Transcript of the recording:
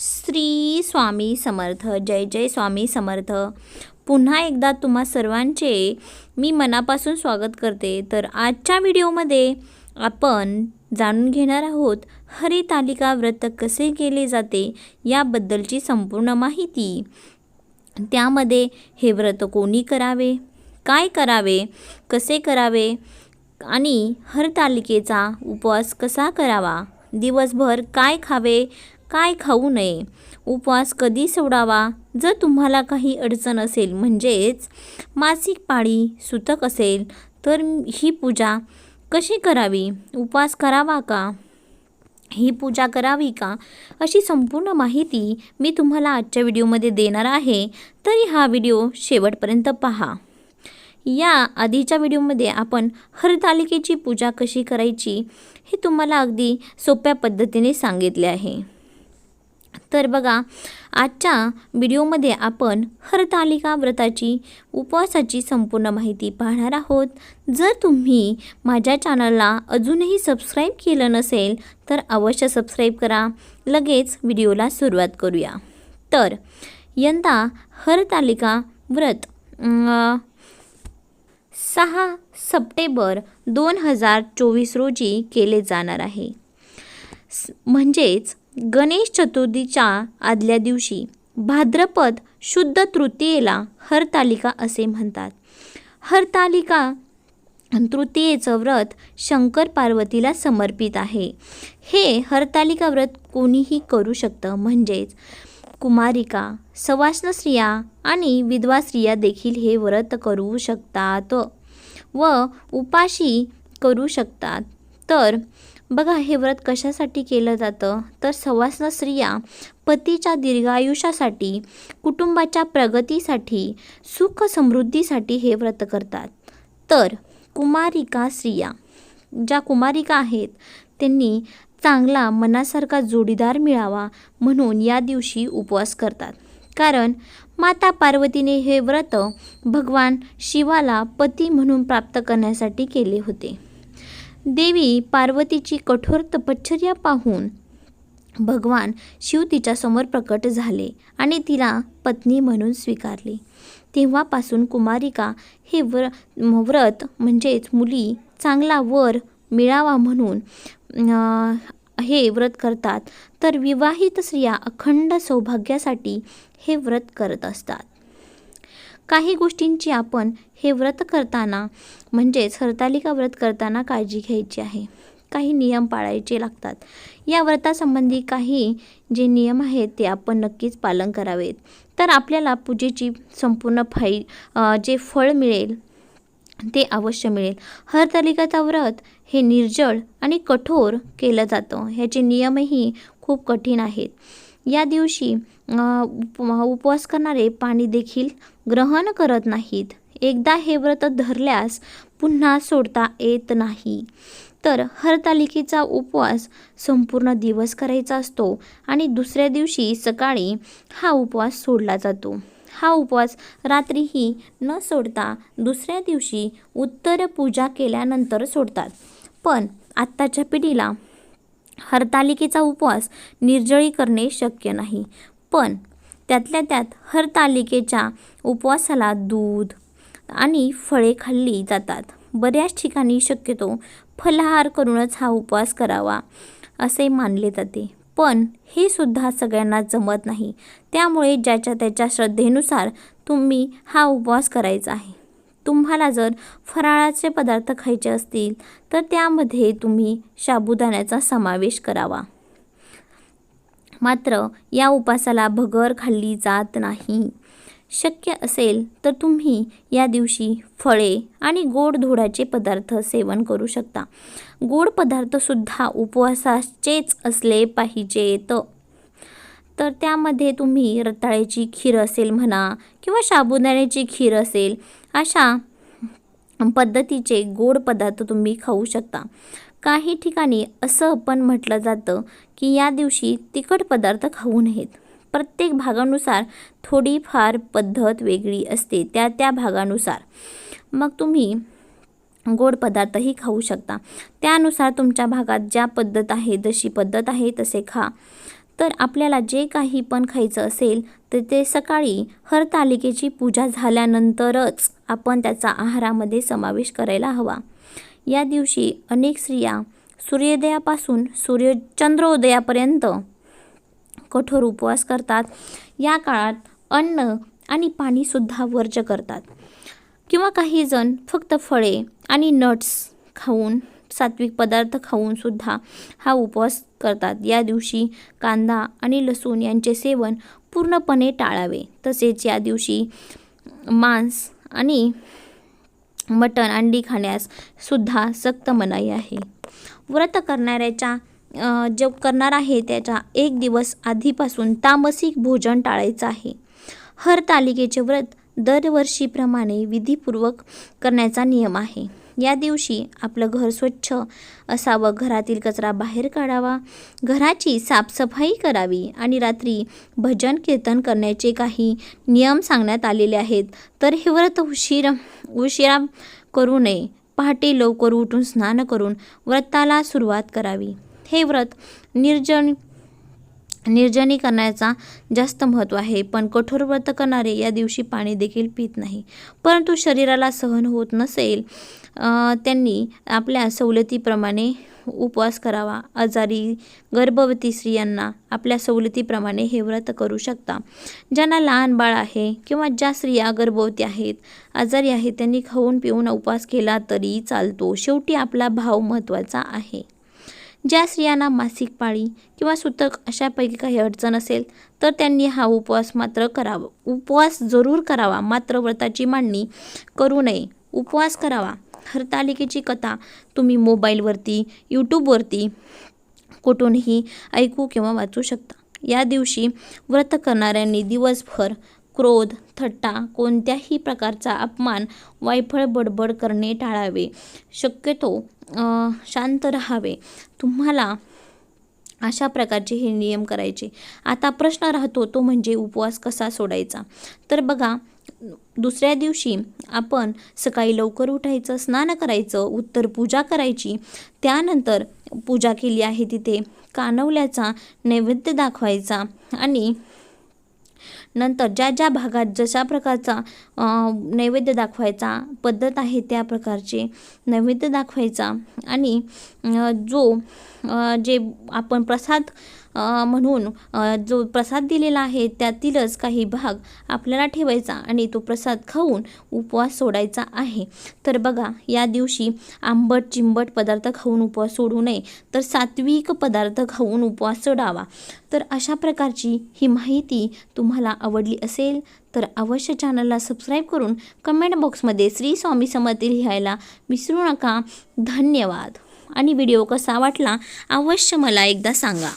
श्री स्वामी समर्थ जय जय स्वामी समर्थ. पुन्हा एकदा तुम्हा सर्वांचे मी मनापासून स्वागत करते. तर आजच्या व्हिडिओमध्ये आपण जाणून घेणार आहोत हरितालिका व्रत कसे केले जाते याबद्दलची संपूर्ण माहिती. त्यामध्ये हे व्रत कोणी करावे? काय करावे? कसे करावे? आणि हरतालिकेचा उपवास कसा करावा? दिवसभर काय खावे? काय खाऊ नये. उपवास कधी सोडावा? जर तुम्हाला काही अडचण असेल म्हणजेच मासिक पाळी सुतक असेल तर ही पूजा कशी करावी? उपवास करावा का? ही पूजा करावी का? अशी संपूर्ण माहिती मी तुम्हाला आजच्या व्हिडिओमध्ये देणार आहे. तरी हा व्हिडिओ शेवटपर्यंत पहा. या आधीच्या व्हिडिओमध्ये आपण हरतालिकेची पूजा कशी करायची हे तुम्हाला अगदी सोप्या पद्धतीने सांगितले आहे. तर बघा आजच्या व्हिडिओमध्ये आपण हरतालिका व्रताची उपवासाची संपूर्ण माहिती पाहणार आहोत. जर तुम्ही माझ्या चॅनलला अजूनही सबस्क्राईब केलं नसेल तर अवश्य सबस्क्राईब करा. लगेच व्हिडिओला सुरुवात करूया. तर यंदा हरतालिका व्रत सहा सप्टेंबर दोन हजार चोवीस रोजी केले जाणार आहे. म्हणजेच गणेश चतुर्थीच्या आदल्या दिवशी भाद्रपद शुद्ध तृतीयेला हरतालिका असे म्हणतात. हरतालिका तृतीयेचं व्रत शंकर पार्वतीला समर्पित आहे. हे हरतालिका व्रत कोणीही करू शकतं. म्हणजेच कुमारिका सवाष्ण स्त्रिया आणि विधवा स्त्रिया देखील हे व्रत करू शकतात व उपाशी करू शकतात. तर बघा हे व्रत कशासाठी केलं जातं? तर सवाष्ण स्त्रिया पतीच्या दीर्घायुष्यासाठी कुटुंबाच्या प्रगतीसाठी सुख समृद्धीसाठी हे व्रत करतात. तर कुमारिका स्त्रिया ज्या कुमारिका आहेत त्यांनी चांगला मनासारखा जोडीदार मिळावा म्हणून या दिवशी उपवास करतात. कारण माता पार्वतीने हे व्रत भगवान शिवाला पती म्हणून प्राप्त करण्यासाठी केले होते. देवी पार्वतीची कठोर तपश्चर्या पाहून भगवान शिव तिच्यासमोर प्रकट झाले आणि तिला पत्नी म्हणून स्वीकारले. तेव्हापासून कुमारिका हे व्र व्रत म्हणजेच मुली चांगला वर मिळावा म्हणून हे व्रत करतात. तर विवाहित स्त्रिया अखंड सौभाग्यासाठी हे व्रत करत असतात. काही गोष्टींची आपण हे व्रत करताना म्हणजेच हरतालिका व्रत करताना काळजी घ्यायची आहे. काही नियम पाळायचे लागतात. या व्रतासंबंधी काही जे नियम आहेत ते आपण नक्कीच पालन करावेत. तर आपल्याला पूजेची संपूर्ण फाई जे फळ मिळेल ते अवश्य मिळेल. हरतालिकाचा व्रत हे निर्जळ आणि कठोर केलं जातं. ह्याचे नियमही खूप कठीण आहेत. या दिवशी उपवास करणारे पाणी देखील ग्रहण करत नाहीत. एकदा हे व्रत धरल्यास पुन्हा सोडता येत नाही. तर हरतालिकेचा उपवास संपूर्ण दिवस करायचा असतो आणि दुसऱ्या दिवशी सकाळी हा उपवास सोडला जातो. हा उपवास रात्रीही न सोडता दुसऱ्या दिवशी उत्तर पूजा केल्यानंतर सोडतात. पण आत्ताच्या पिढीला हरतालिकेचा उपवास निर्जळी करणे शक्य नाही. पण त्यातल्या त्यात हरतालिकेच्या उपवासाला दूध आणि फळे खाल्ली जातात. बऱ्याच ठिकाणी शक्यतो फलाहार करूनच हा उपवास करावा असे मानले जाते. पण हे सुद्धा सगळ्यांना जमत नाही. त्यामुळे ज्याच्या त्याच्या श्रद्धेनुसार तुम्ही हा उपवास करायचा आहे. तुम्हाला जर फराळाचे पदार्थ खायचे असतील तर त्यामध्ये तुम्ही साबुदाण्याचा समावेश करावा. मात्र या उपासाला भगर खाल्ली जात नाही. शक्य असेल तर तुम्ही या दिवशी फळे आणि गोड धोडाचे पदार्थ सेवन करू शकता. गोड पदार्थसुद्धा उपवासाचेच असले पाहिजेत. तर त्यामध्ये तुम्ही रताळ्याची खीर असेल म्हणा किंवा साबुदाण्याची खीर असेल अशा पद्धतीचे गोड पदार्थ तुम्ही खाऊ शकता. काही ठिकाणी असं पण म्हटलं जातं की या दिवशी तिखट पदार्थ खाऊ नयेत. प्रत्येक भागानुसार थोडीफार पद्धत वेगळी असते त्या त्या भागानुसार. मग तुम्ही गोड पदार्थही खाऊ शकता. त्यानुसार तुमच्या भागात ज्या पद्धत आहे जशी पद्धत आहे तसे खा. तर आपल्याला जे काही पण खायचं असेल तर ते सकाळी हरतालिकेची पूजा झाल्यानंतरच आपण त्याचा आहारामध्ये समावेश करायला हवा. या दिवशी अनेक स्त्रिया सूर्योदयापासून सूर्य चंद्रोदयापर्यंत कठोर उपवास करतात. या काळात अन्न आणि पाणीसुद्धा वर्ज करतात. किंवा काही जण फक्त फळे आणि नट्स खाऊन सात्विक पदार्थ खाऊन सुद्धा हा उपवास करतात. या दिवशी कांदा आणि लसूण यांचे सेवन पूर्णपणे टाळावे. तसेच या दिवशी मांस आणि मटण अंडी खाण्यास सुद्धा सक्त मनाई आहे. व्रत करणाऱ्याच्या जो करणार आहे त्याच्या एक दिवस आधीपासून तामसिक भोजन टाळायचं आहे. हर तालिकेचे व्रत दरवर्षीप्रमाणे विधीपूर्वक करण्याचा नियम आहे. या दिवशी आपलं घर स्वच्छ असावं घरातील कचरा बाहेर काढावा घराची साफसफाई करावी आणि रात्री भजन कीर्तन करण्याचे काही नियम सांगण्यात आलेले आहेत. तर हे व्रत उशीर उशिरा करू नये. पहाटे लवकर उठून स्नान करून व्रताला सुरुवात करावी. हे व्रत निर्जन निर्जनी करण्याचा जास्त महत्त्व आहे पण कठोर व्रत करणारे या दिवशी पाणी देखील पित नाही. परंतु शरीराला सहन होत नसेल त्यांनी आपल्या सवलतीप्रमाणे उपवास करावा. आजारी गर्भवती स्त्रियांना आपल्या सवलतीप्रमाणे हे व्रत करू शकता. ज्यांना लहान बाळ आहे किंवा ज्या स्त्रिया गर्भवती आहेत आजारी आहेत त्यांनी खाऊन पिऊन उपवास केला तरी चालतो. शेवटी आपला भाव महत्त्वाचा आहे. ज्या स्त्रियांना मासिक पाळी किंवा सुतक अशापैकी काही अडचण असेल तर त्यांनी हा उपवास मात्र करावा. उपवास जरूर करावा मात्र व्रताची मांडणी करू नये. उपवास करावा. हरतालिकेची कथा तुम्ही मोबाईलवरती यूट्यूबवरती कुठूनही ऐकू किंवा वाचू शकता. या दिवशी व्रत करणाऱ्यांनी दिवसभर क्रोध थट्टा कोणत्याही प्रकारचा अपमान वायफळ बडबड करणे टाळावे. शक्यतो शांत राहावे. तुम्हाला अशा प्रकारचे हे नियम करायचे. आता प्रश्न राहतो तो म्हणजे उपवास कसा सोडायचा? तर बघा दुसऱ्या दिवशी आपण सकाळी लवकर उठायचं स्नान करायचं उत्तर पूजा करायची. त्यानंतर पूजा केली आहे तिथे कानवल्याचा नैवेद्य दाखवायचा आणि नंतर ज्या ज्या भागात जशा प्रकारचा नैवेद्य दाखवायचा पद्धत आहे त्या प्रकारचे नैवेद्य दाखवायचा आणि जो जे आपण प्रसाद म्हणून जो प्रसाद दिलेला आहे त्यातीलच काही भाग आपल्याला ठेवायचा आणि तो प्रसाद खाऊन उपवास सोडायचा आहे. तर बघा या दिवशी आंबट चिंबट पदार्थ खाऊन उपवास सोडू नये तर सात्विक पदार्थ खाऊन उपवास सोडावा. तर अशा प्रकारची ही माहिती तुम्हाला आवडली असेल तर अवश्य चॅनलला सबस्क्राईब करून कमेंट बॉक्समध्ये श्री स्वामी समर्थ लिहायला विसरू नका. धन्यवाद. आणि व्हिडिओ कसा वाटला अवश्य मला एकदा सांगा.